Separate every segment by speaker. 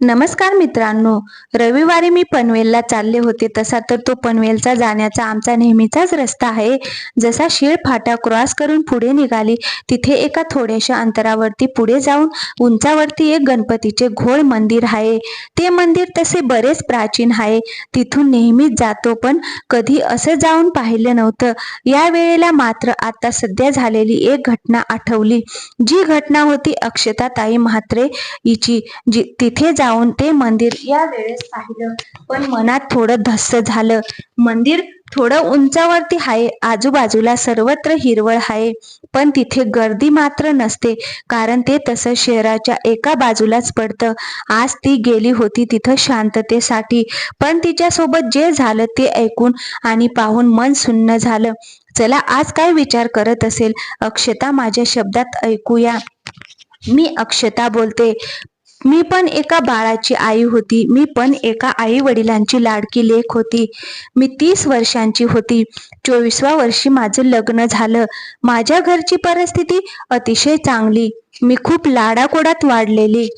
Speaker 1: नमस्कार मित्रांनो. रविवारी मी पनवेलला चालले होते. तसा तर तो पनवेलचा जाण्याचा आमचा नेहमीचाच रस्ता आहे. जसा शीळ फाटा क्रॉस करून पुढे निघाली तिथे एका थोड्याशा अंतरावरती पुढे जाऊन उंचावरती एक गणपतीचे घोळ मंदिर आहे. ते मंदिर तसे बरेच प्राचीन आहे. तिथून नेहमीच जातो पण कधी असं जाऊन पाहिलं नव्हतं. या वेळेला मात्र आता सध्या झालेली एक घटना आठवली. जी घटना होती अक्षता ताई म्हात्रे हिची जी तिथे जा जाऊन ते मंदिर या वेळेस पाहिलं. पण मनात थोडं धस्स झालं. मंदिर थोडं उंचावरती आहे आजूबाजूला सर्वत्र हिरवळ आहे पण तिथे गर्दी मात्र नसते. कारण ते तसं शहराच्या एका बाजूलाच पडतं. आज ती गेली होती तिथं शांततेसाठी. पण तिच्यासोबत जे झालं ते ऐकून आणि पाहून मन सुन्न झालं. चला आज काय विचार करत असेल? अक्षता माझ्या शब्दात ऐकूया. मी अक्षता बोलते. मी पण एका बाळाची आई होती. मी पण एका आई वडिलांची लाडकी लेख होती. मी तीस वर्षांची होती. चोवीसव्या वर्षी माझं लग्न झालं. माझ्या घरची परिस्थिती अतिशय चांगली. मी खूप लाडाकोडात वाढलेली.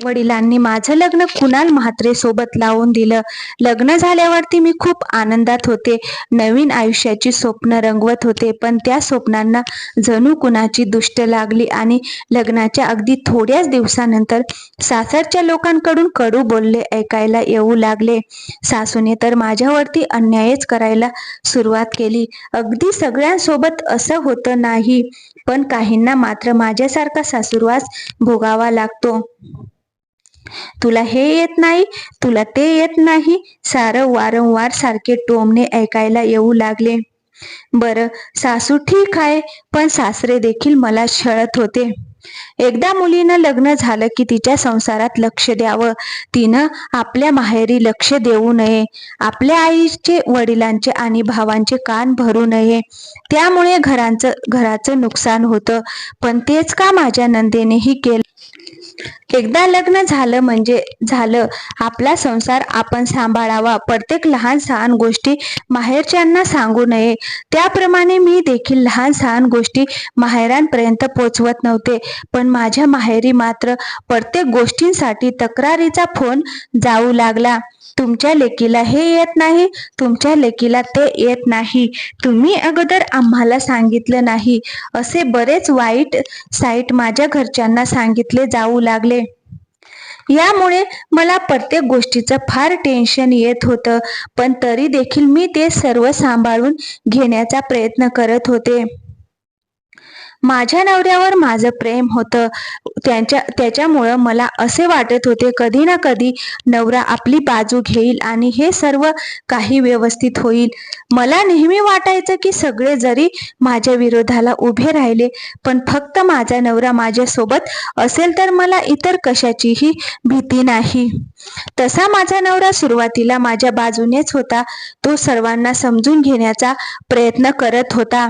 Speaker 1: वडिलांनी माझं लग्न कुणाल म्हात्रे सोबत लावून दिलं. लग्न झाल्यावरती मी खूप आनंदात होते. नवीन आयुष्याची स्वप्न रंगवत होते पण त्या स्वप्नांना जणू कुणाची दुष्ट लागली आणि लग्नाच्या अगदी थोड्याच दिवसानंतर सासरच्या लोकांकडून कडू बोलले ऐकायला येऊ लागले. सासूने तर माझ्यावरती अन्यायच करायला सुरुवात केली. अगदी सगळ्यांसोबत असं होतं नाही पण काहींना मात्र माझ्यासारखा सासूरवास भोगावा लागतो. तुला हे येत नाही तुला ते येत नाही. सारं वारंवार सारखे टोमणे ऐकायला येऊ लागले. बर सासू ठीक आहे पण सासरे देखील मला छळत होते. एकदा मुलीनं लग्न झालं की तिच्या संसारात लक्ष द्यावं. तिनं आपल्या माहेरी लक्ष देऊ नये. आपल्या आईचे वडिलांचे आणि भावांचे कान भरू नये. त्यामुळे घरांचं घराचं नुकसान होतं. पण तेच का माझ्या नंदेनेही केलं? एकदा लग्न झालं म्हणजे झालं. आपला संसार आपण सांभाळावा. प्रत्येक लहान सहान गोष्टी माहेरच्यांना सांगू नये. त्याप्रमाणे मी देखील लहान सहान गोष्टी माहेरांपर्यंत पोचवत नव्हते. पण माझ्या माहेरी मात्र प्रत्येक गोष्टींसाठी तक्रारीचा फोन जाऊ लागला. तुमच्या लेकीला हे येत नाही. तुमच्या लेकीला ते येत नाही. तुम्ही अगोदर आम्हाला सांगितलं नाही. असे बरेच वाईट साईट माझ्या घरच्यांना सांगितले जाऊ लागले यामुळे मला प्रत्येक गोष्टीचं फार टेन्शन येत होतं. पण तरी देखील मी ते सर्व सांभाळून घेण्याचा प्रयत्न करत होते. माझ्या नवऱ्यावर माझं प्रेम होतं. त्यांच्या त्याच्यामुळं मला असे वाटत होते कधी ना कधी नवरा आपली बाजू घेईल आणि हे सर्व काही व्यवस्थित होईल. मला नेहमी वाटायचं की सगळे जरी माझ्या विरोधाला उभे राहिले पण फक्त माझा नवरा माझ्यासोबत असेल तर मला इतर कशाचीही भीती नाही. तसा माझा नवरा सुरुवातीला माझ्या बाजूनेच होता. तो सर्वांना समजून घेण्याचा प्रयत्न करत होता.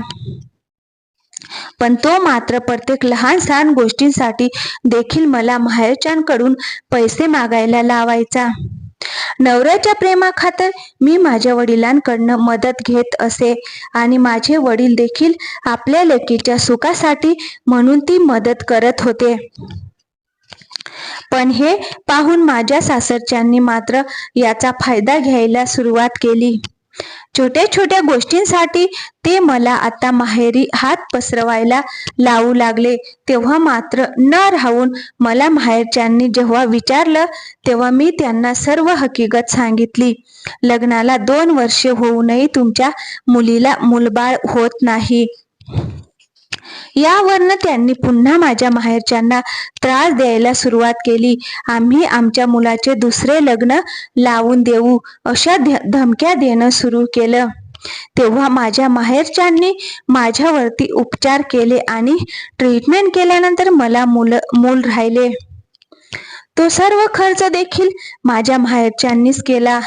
Speaker 1: पण तो मात्र प्रत्येक लहान सहान गोष्टींसाठी देखील मला माहेरच्यांकडून पैसे मागायला लावायचा. नवऱ्याच्या प्रेमाखातर मी माझ्या वडिलांकडनं मदत घेत असे आणि माझे वडील देखील आपल्या लेकीच्या सुखासाठी म्हणून ती मदत करत होते. पण हे पाहून माझ्या सासरच्यांनी मात्र याचा फायदा घ्यायला सुरुवात केली. छोट्या छोट्या गोष्टींसाठी ते मला आता माहेरी हात पसरवायला लावू लागले. तेव्हा मात्र न राहून मला माहेरच्यांनी जेव्हा विचारलं तेव्हा मी त्यांना सर्व हकीकत सांगितली. लग्नाला दोन वर्षे होऊनही तुमच्या मुलीला मुलबाळ होत नाही. यावरनं त्यांनी पुन्हा माझ्या माहेरच्यांना त्रास द्यायला सुरुवात केली. आम्ही आमच्या मुलाचे दुसरे लग्न लावून देऊ अशा धमक्या देणं सुरू केलं. तेव्हा माझ्या माहेरच्यांनी माझ्यावरती उपचार केले आणि ट्रीटमेंट केल्यानंतर मला मुल मूल राहिले. तो सर्व खर्च देखील माझ्या माहेरच्यांनीच केला.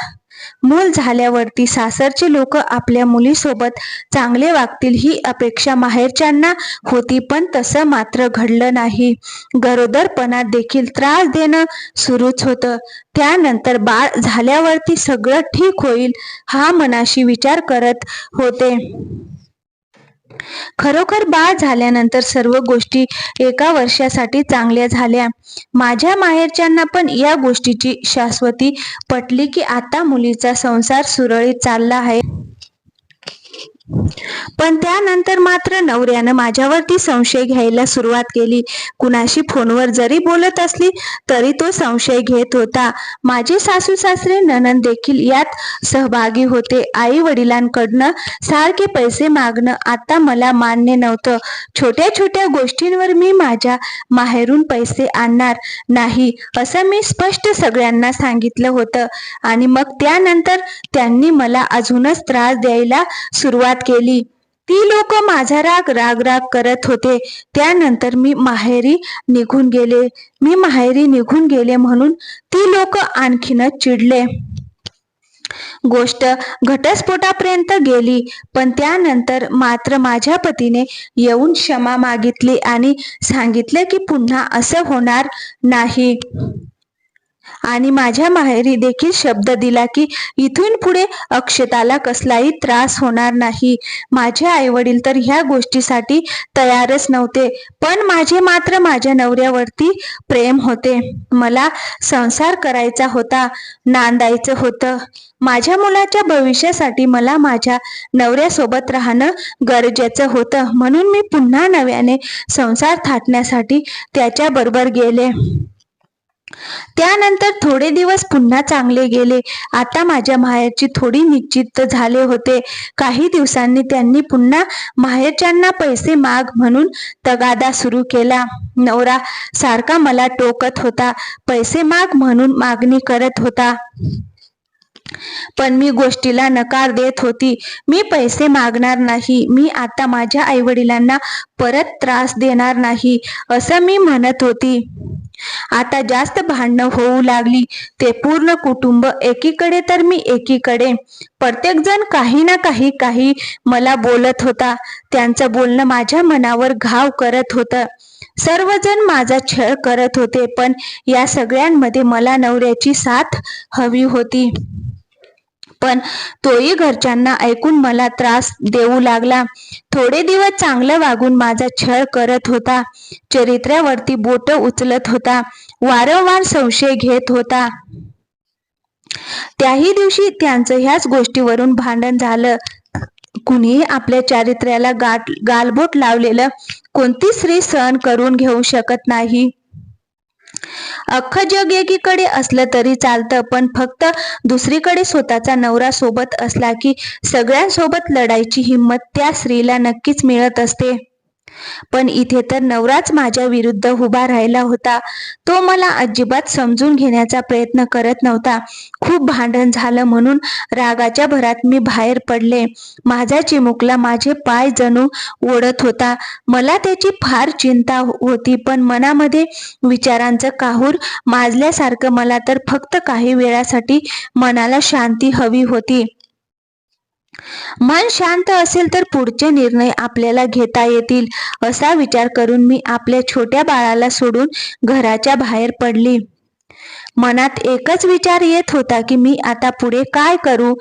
Speaker 1: मूल झाल्यावरती सासरचे लोक आपल्या मुलीसोबत चांगले वागतील ही अपेक्षा माहेरच्यांना होती पण तसं मात्र घडलं नाही. गरोदरपणात देखील त्रास देणं सुरूच होतं. त्यानंतर बाळ झाल्यावरती सगळं ठीक होईल हा मनाशी विचार करत होते. खरोखर बाळ झाल्यानंतर सर्व गोष्टी एका वर्षासाठी चांगल्या झाल्या. माझ्या माहेरच्यांना पण या गोष्टीची शाश्वती पटली की आता मुलीचा संसार सुरळीत चालला आहे. पण त्यानंतर मात्र नवऱ्यानं माझ्यावरती संशय घ्यायला सुरुवात केली. कुणाशी फोनवर जरी बोलत असली तरी तो संशय घेत होता. माझे सासू सासरे ननंद देखील यात सहभागी होते. आई वडिलांकडनं सारखे पैसे मागणं आता मला मान्य नव्हतं. छोट्या छोट्या गोष्टींवर मी माझ्या माहेरून पैसे आणणार नाही असं मी स्पष्ट सगळ्यांना सांगितलं होतं. आणि मग त्यानंतर त्यांनी मला अजूनच त्रास द्यायला सुरुवात केली. ती लोक माझा राग राग राग करत होते. त्यानंतर मी माहेरी निघून गेले. मी माहेरी निघून गेले म्हणून ती लोक आणखीनच चिडले. गोष्ट घटस्फोटापर्यंत गेली. पण त्यानंतर मात्र माझ्या पतीने येऊन क्षमा मागितली आणि सांगितले की पुन्हा असं होणार नाही. आणि माझ्या माहेरी देखील शब्द दिला की इथून पुढे अक्षताला कसलाही त्रास होणार नाही. माझे आई वडील तर ह्या गोष्टीसाठी तयारच नव्हते पण माझे मात्र माझ्या नवऱ्यावरती प्रेम होते. मला संसार करायचा होता नांदायचं होतं. माझ्या मुलाच्या भविष्यासाठी मला माझ्या नवऱ्यासोबत राहणं गरजेचं होतं. म्हणून मी पुन्हा नव्याने संसार थाटण्यासाठी त्याच्याबरोबर गेले. त्यानंतर थोडे दिवस पुन्हा चांगले गेले. आता माझ्या माहेरची थोडी निश्चित झाले होते. काही दिवसांनी त्यांनी पुन्हा माहेरच्यांना पैसे माग म्हणून तगादा सुरू केला. नवरा सारखा मला टोकत होता. पैसे माग म्हणून मागणी करत होता. पण मी गोष्टीला नकार देत होती. मी पैसे मागणार नाही. मी आता माझ्या आई वडिलांना परत त्रास देणार नाही असं मी म्हणत होती. आता जास्त भांडणं होऊ लागली. ते पूर्ण कुटुंब एकीकडे तर मी एकीकडे. प्रत्येक जण काही ना काही काही मला बोलत होता. त्यांचं बोलणं माझ्या मनावर घाव करत होतं. सर्वजण माझा छळ करत होते पण या सगळ्यांमध्ये मला नवऱ्याची साथ हवी होती. पण तोही घरच्यांना ऐकून मला त्रास देऊ लागला. थोडे दिवस चांगलं वागून माझा छळ करत होता. चरित्र्यावरती बोट उचलत होता. वारंवार संशय घेत होता. त्याही दिवशी त्यांचं ह्याच गोष्टीवरून भांडण झालं. कुणीही आपल्या चारित्र्याला गाठ गालबोट लावलेलं कोणती स्त्री सहन करून घेऊ शकत नाही. अख्खं जग एकीकडे असलं तरी चालतं पण फक्त दुसरीकडे स्वतःचा नवरा सोबत असला की सगळ्यांसोबत लढायची हिंमत त्या स्त्रीला नक्कीच मिळत असते. पण इथे तर नवराच माझ्या विरुद्ध उभा राहिला होता. तो मला अजिबात समजून घेण्याचा प्रयत्न करत नव्हता. खूप भांडण झालं म्हणून रागाच्या भरात मी बाहेर पडले. माझा चिमुकला माझे पाय जणू ओढत होता. मला त्याची फार चिंता होती पण मनामध्ये विचारांचं काहूर माजल्यासारखं मला तर फक्त काही वेळासाठी मनाला शांती हवी होती. मन शांत असेल तर पुढचे निर्णय आपल्याला घेता येतील असा विचार करून मी आपल्या छोट्या बाळाला सोडून घराच्या बाहेर पडली. मनात एकच विचार येत होता की मी आता पुढे काय करू?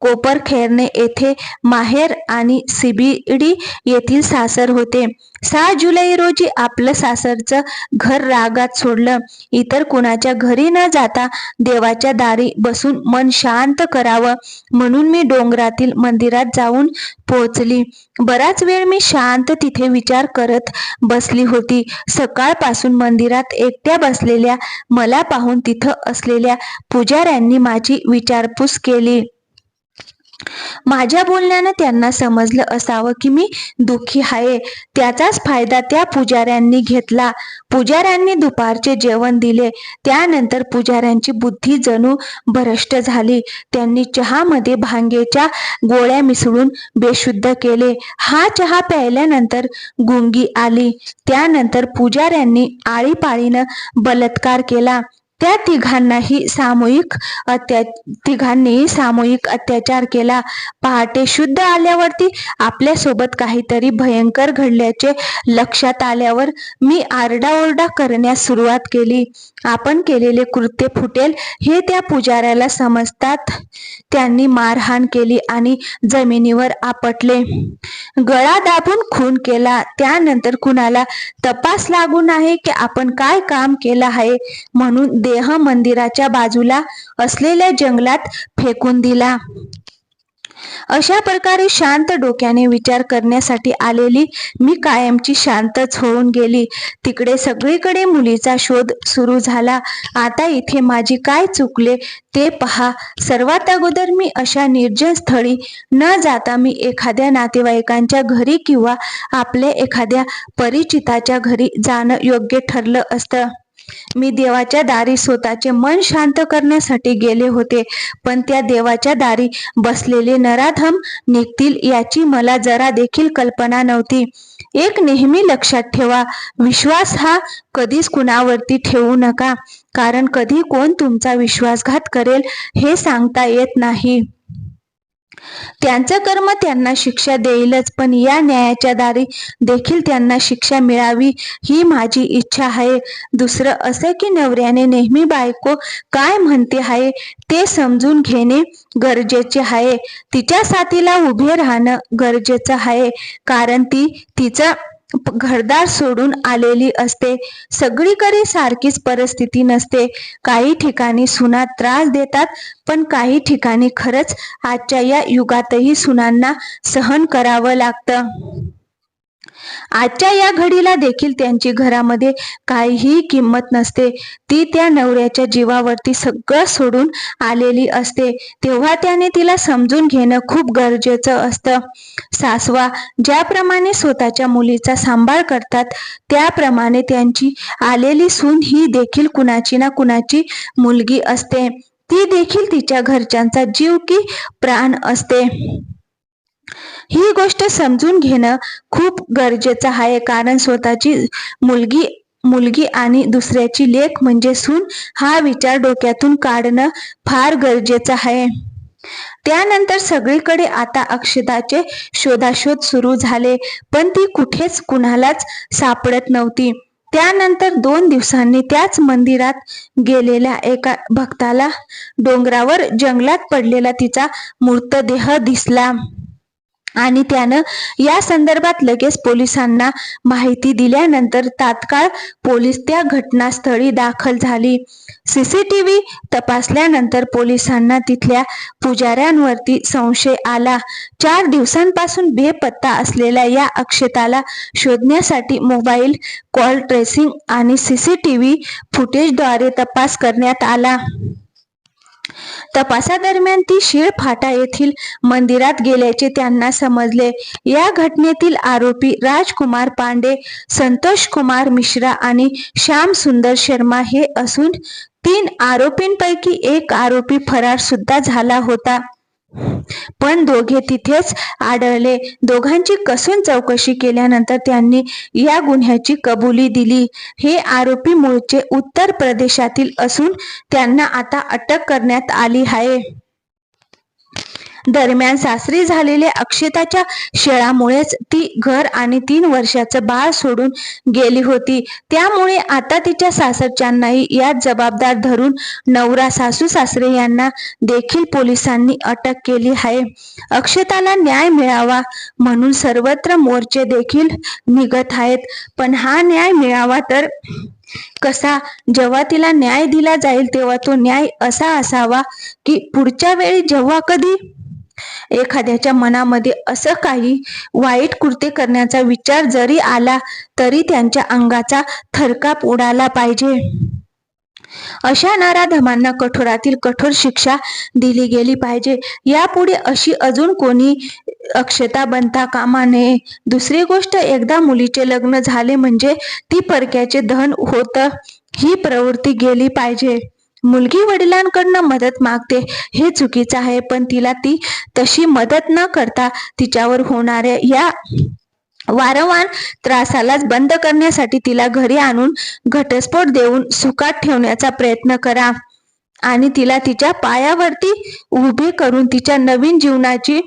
Speaker 1: कोपरखेरने येथे माहेर आणि सिबिडी येथील सासर होते. सहा जुलै रोजी आपलं सासरचं घर रागात सोडलं. इतर कुणाच्या घरी न जाता देवाच्या दारी बसून मन शांत करावं म्हणून मी डोंगरातील मंदिरात जाऊन पोहोचली. बराच वेळ मी शांत तिथे विचार करत बसली होती. सकाळपासून मंदिरात एकट्या बसलेल्या मला पाहून तिथं असलेल्या पुजाऱ्यांनी माझी विचारपूस केली. माझ्या बोलण्यानं त्यांना समजलं असावं की मी दुःखी आहे त्याचाच फायदा त्या पुजाऱ्यांनी घेतला. पुजाऱ्यांनी दुपारचे जेवण दिले. त्यानंतर पुजाऱ्यांची बुद्धी जणू भ्रष्ट झाली. त्यांनी चहामध्ये भांगेच्या गोळ्या मिसळून बेशुद्ध केले. हा चहा प्यायल्यानंतर गुंगी आली. त्यानंतर पुजाऱ्यांनी आळीपाळीनं बलात्कार केला. त्या तिघांनाही सामूहिक अत्या तिघांनीही सामूहिक अत्याचार केला. पहाटे शुद्ध आल्यावरती आपल्यासोबत काहीतरी भयंकर घडल्याचे लक्षात आल्यावर मी आरडाओरडा करण्यास सुरुवात केली. आपण केलेले कृत्य फुटेल हे त्या पुजाऱ्याला समजतात. त्यांनी मारहाण केली आणि जमिनीवर आपटले. गळा दाबून खून केला. त्यानंतर कुणाला तपास लागू नाही की आपण काय काम केलं आहे म्हणून देह मंदिराच्या बाजूला असलेल्या जंगलात फेकून दिला. अशा प्रकारे शांत डोक्याने विचार करण्यासाठी आलेली मी कायमची शांतच होऊन गेली. तिकडे सगळीकडे मुलीचा शोध सुरू झाला. आता इथे माझी काय चुकले ते पहा. सर्वात अगोदर मी अशा निर्जन स्थळी न जाता मी एखाद्या नातेवाईकांच्या घरी किंवा आपल्या एखाद्या परिचिताच्या घरी जाणं योग्य ठरलं असतं. मी देवाच्या दारी स्वतःचे मन शांत करण्यासाठी गेले होते पण त्या देवाच्या दारी बसलेले नराधम निघतील याची मला जरा देखील कल्पना नव्हती. एक नेहमी लक्षात ठेवा विश्वास हा कधीच कुणावरती ठेवू नका कारण कधी कोण तुमचा विश्वासघात करेल हे सांगता येत नाही. त्यांचं कर्म त्यांना शिक्षा देईलच पण या न्यायाच्या दारी देखील त्यांना शिक्षा मिळावी ही माझी इच्छा आहे. दुसरं असं की नवऱ्याने नेहमी बायको काय म्हणते आहे ते समजून घेणे गरजेचे आहे. तिच्या साथीला उभे राहणं गरजेचं आहे कारण ती तिचं घरदार सोडून आलेली असते. सगळीकडे सारखीच परिस्थिती नसते. काही ठिकाणी सुना त्रास देतात पण काही ठिकाणी खरंच आजच्या या युगातही सुनांना सहन करावं लागतं. आजच्या या घडीला देखील त्यांची घरामध्ये काहीही किंमत नसते. ती त्या नवऱ्याच्या जीवावरती सगळं सोडून आलेली असते. तेव्हा त्याने तिला समजून घेणं खूप गरजेचं असतं. सासवा ज्याप्रमाणे स्वतःच्या मुलीचा सांभाळ करतात त्याप्रमाणे त्यांची आलेली सून ही देखील कुणाची ना कुणाची मुलगी असते. ती देखील तिच्या घरच्यांचा जीव की प्राण असते. ही गोष्ट समजून घेणं खूप गरजेचं आहे. कारण स्वतःची मुलगी मुलगी आणि दुसऱ्याची लेख म्हणजे सून हा विचार डोक्यातून काढणं फार गरजेचं आहे. त्यानंतर सगळीकडे आता अक्षताचे शोधाशोध सुरू झाले पण ती कुठेच कुणालाच सापडत नव्हती. त्यानंतर दोन दिवसांनी त्याच मंदिरात गेलेल्या एका भक्ताला डोंगरावर जंगलात पडलेला तिचा मृतदेह दिसला. आणि त्यानं या संदर्भात लगेच पोलिसांना माहिती दिल्यानंतर तात्काळ पोलीस त्या घटनास्थळी दाखल झाली. सीसीटीव्ही तपासल्यानंतर पोलिसांना तिथल्या पुजाऱ्यांवरती संशय आला. चार दिवसांपासून बेपत्ता असलेल्या या अक्षताला शोधण्यासाठी मोबाईल कॉल ट्रेसिंग आणि सीसीटीव्ही फुटेजद्वारे तपास करण्यात आला. तपासादरम्यान ती शीळ फाटा येथील मंदिरात गेल्याचे त्यांना समजले. या घटनेतील आरोपी राजकुमार पांडे संतोष कुमार मिश्रा आणि श्याम सुंदर शर्मा हे असून तीन आरोपींपैकी एक आरोपी फरार सुद्धा झाला होता. पण दोघे तिथेच आढळले. दोघांची कसून चौकशी केल्यानंतर त्यांनी या गुन्ह्याची कबुली दिली. हे आरोपी मूळचे उत्तर प्रदेशातील असून त्यांना आता अटक करण्यात आली आहे. दरम्यान सासरी झालेल्या अक्षताच्या शेळामुळेच ती घर आणि तीन वर्षाचं बाळ सोडून गेली होती. त्यामुळे आता तिच्या सासरच्यांनाही यात जबाबदार धरून नवरा सासू सासरे यांना देखील पोलिसांनी अटक केली आहे. अक्षताला न्याय मिळावा म्हणून सर्वत्र मोर्चे देखील निघत आहेत. पण हा न्याय मिळावा तर कसा? जेव्हा तिला न्याय दिला जाईल तेव्हा तो न्याय असा असावा की पुढच्या वेळी जेव्हा कधी एखाद्याच्या मनामध्ये असं काही वाईट कृत्य करण्याचा विचार जरी आला तरी त्यांच्या अंगाचा थरकाप उडाला पाहिजे. अशा नाराधमांना कठोरातील कठोर शिक्षा दिली गेली पाहिजे. यापुढे अशी अजून कोणी अक्षता बनता कामा नये. दुसरी गोष्ट एकदा मुलीचे लग्न झाले म्हणजे ती परक्याचे धन होत ही प्रवृत्ती गेली पाहिजे. मुलगी वडिलांकडनं मदत मागते हे चुकीचं आहे पण तिला ती तशी मदत न करता तिच्यावर होणाऱ्या या वारंवार त्रासालाच बंद करण्यासाठी तिला घरी आणून घटस्फोट देऊन सुखात ठेवण्याचा प्रयत्न करा आणि तिला तिच्या पायावरती उभे करून तिच्या नवीन जीवनाची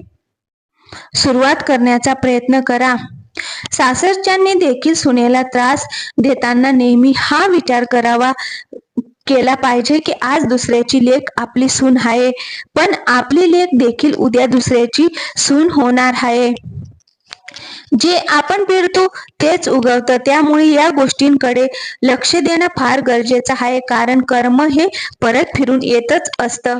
Speaker 1: सुरुवात करण्याचा प्रयत्न करा. सासरच्यांनी देखील सुनेला त्रास देताना नेहमी हा विचार करावा केला पाहिजे की आज दुसऱ्याची लेख आपली सून आहे पण आपली लेख देखील उद्या दुसऱ्याची सून होणार आहे जे आपण पेरतो तेच उगवतं. त्यामुळे या गोष्टींकडे लक्ष देणं फार गरजेचं आहे कारण कर्म हे परत फिरून येतच असतं.